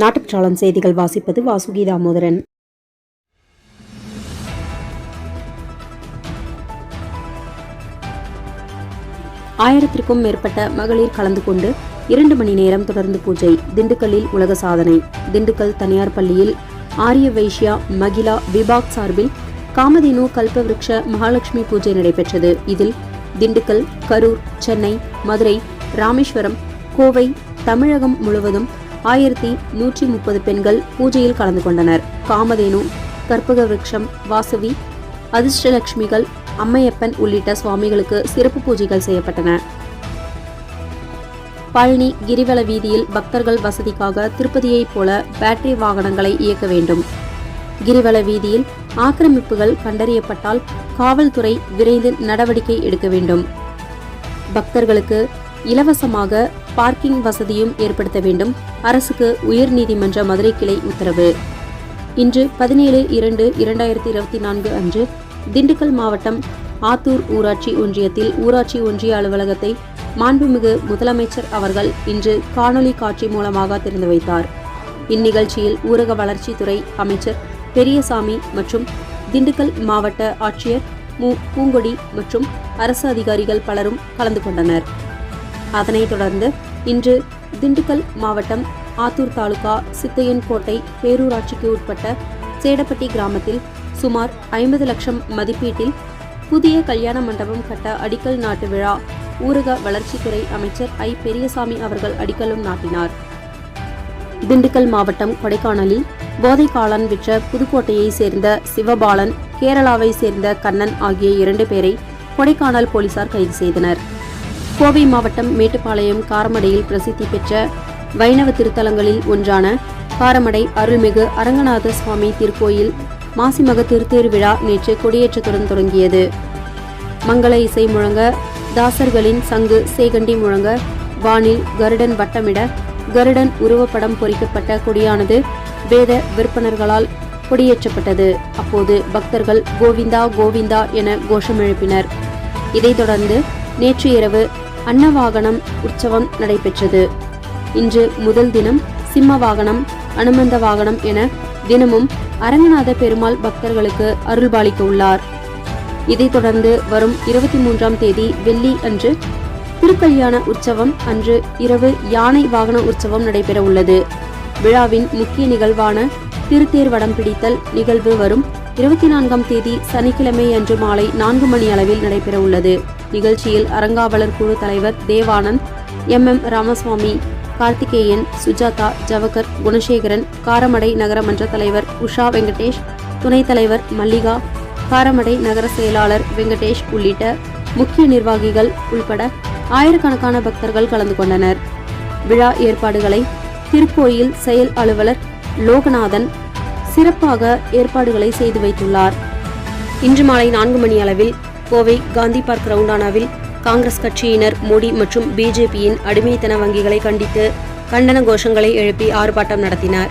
நாட்டுப்பற்றாளன் செய்திகள் வாசிப்பது வாசுகி தாமோதரன் ஆயிரத்திற்கும் மேற்பட்ட மகளிர் கலந்து கொண்டு இரண்டு மணி நேரம் தொடர்ந்து பூஜை திண்டுக்கல்லில் உலக சாதனை திண்டுக்கல் தனியார் பள்ளியில் ஆரிய வைஷ்யா மகிழா விபாக் சார்பில் காமதேனு கல்பவிருக்ஷ மகாலட்சுமி பூஜை நடைபெற்றது. இதில் திண்டுக்கல் கரூர் சென்னை மதுரை ராமேஸ்வரம் கோவை தமிழகம் முழுவதும் ஆயிரத்தி நூற்றி முப்பது பெண்கள் பூஜையில் கலந்து கொண்டனர். காமதேனு கற்பக விருட்சம் வாசவி அதிர்ஷ்டலட்சுமிகள் அம்மையப்பன் உள்ளிட்ட சுவாமிகளுக்கு சிறப்பு பூஜைகள் செய்யப்பட்டன. பழனி கிரிவல வீதியில் பக்தர்கள் வசதிக்காக திருப்பதியைப் போல பேட்டரி வாகனங்களை இயக்க வேண்டும். கிரிவல வீதியில் ஆக்கிரமிப்புகள் கண்டறியப்பட்டால் காவல்துறை விரைந்து நடவடிக்கை எடுக்க வேண்டும். பக்தர்களுக்கு இலவசமாக பார்க்கிங் வசதியும் ஏற்படுத்த வேண்டும். அரசுக்கு உயர்நீதிமன்ற மதுரை கிளை உத்தரவு. இன்று பதினேழு இரண்டு இரண்டாயிரத்தி இருபத்தி நான்கு அன்று திண்டுக்கல் மாவட்டம் ஆத்தூர் ஊராட்சி ஒன்றியத்தில் ஊராட்சி ஒன்றிய அலுவலகத்தை மாண்புமிகு முதலமைச்சர் அவர்கள் இன்று காணொலி காட்சி மூலமாக திறந்து வைத்தார். இந்நிகழ்ச்சியில் ஊரக வளர்ச்சித்துறை அமைச்சர் பெரியசாமி மற்றும் திண்டுக்கல் மாவட்ட ஆட்சியர் மு. பூங்கொடி மற்றும் அரசு அதிகாரிகள் பலரும் கலந்து கொண்டனர். அதனைத் தொடர்ந்து இன்று திண்டுக்கல் மாவட்டம் ஆத்தூர் தாலுகா சித்தையன்கோட்டை பேரூராட்சிக்கு உட்பட்ட சேடப்பட்டி கிராமத்தில் சுமார் ஐம்பது லட்சம் மதிப்பீட்டில் புதிய கல்யாண மண்டபம் கட்ட அடிக்கல் நாட்டு விழா ஊரக வளர்ச்சித்துறை அமைச்சர் ஐ. பெரியசாமி அவர்கள் அடிக்கலும் நாட்டினார். திண்டுக்கல் மாவட்டம் கொடைக்கானலில் போதை காளான் விற்ற புதுக்கோட்டையை சேர்ந்த சிவபாலன் கேரளாவை சேர்ந்த கண்ணன் ஆகிய இரண்டு பேரை கொடைக்கானல் போலீசார் கைது செய்தனர். கோவை மாவட்டம் மேட்டுப்பாளையம் காரமடையில் பிரசித்தி பெற்ற வைணவ திருத்தலங்களில் ஒன்றான காரமடை அருள்மிகு அரங்கநாத சுவாமி திருக்கோயில் மாசிமக திருத்தேர் விழா நேற்று கொடியேற்றத்துடன் தொடங்கியது. மங்கள இசை முழங்க தாசர்களின் சங்கு சேகண்டி முழங்க வானில் கருடன் வட்டமிட கருடன் உருவப்படம் பொறிக்கப்பட்ட கொடியானது வேத விற்பனர்களால் கொடியேற்றப்பட்டது. அப்போது பக்தர்கள் கோவிந்தா கோவிந்தா என கோஷம் எழுப்பினர் இதைத் தொடர்ந்து நேற்று இரவு அன்னவாகனம் உற்சவம் நடைபெற்றது. இன்று முதல் தினம் சிம்ம வாகனம் அனுமந்த வாகனம் என தினமும் அரங்கநாத பெருமாள் பக்தர்களுக்கு அருள்பாலிக்க உள்ளார். இதைத் தொடர்ந்து வரும் இருபத்தி மூன்றாம் தேதி வெள்ளி அன்று திருக்கல்யாண உற்சவம் அன்று இரவு யானை வாகன உற்சவம் நடைபெற உள்ளது விழாவின் முக்கிய நிகழ்வான திருத்தேர் வடம் பிடித்தல் நிகழ்வு வரும் இருபத்தி நான்காம் தேதி சனிக்கிழமை அன்று மாலை நான்கு மணி அளவில் நடைபெற உள்ளது நிகழ்ச்சியில் அறங்காவலர் குழு தலைவர் தேவானந்த் எம் எம் ராமசுவாமி கார்த்திகேயன் சுஜாதா ஜவகர் குணசேகரன் காரமடை நகரமன்ற தலைவர் உஷா வெங்கடேஷ் துணைத் தலைவர் மல்லிகா காரமடை நகர செயலாளர் வெங்கடேஷ் உள்ளிட்ட முக்கிய நிர்வாகிகள் உள்பட ஆயிரக்கணக்கான பக்தர்கள் கலந்து கொண்டனர். விழா ஏற்பாடுகளை திருக்கோயில் செயல் அலுவலர் லோகநாதன் சிறப்பாக ஏற்பாடுகளை செய்து வைத்துள்ளார். இன்று மாலை நான்கு மணி அளவில் கோவை காந்தி பார்க் ரவுண்டானாவில் காங்கிரஸ் கட்சியினர் மோடி மற்றும் பிஜேபியின் அடிமைத்தன வங்கிகளை கண்டித்து கண்டன கோஷங்களை எழுப்பி ஆர்ப்பாட்டம் நடத்தினர்.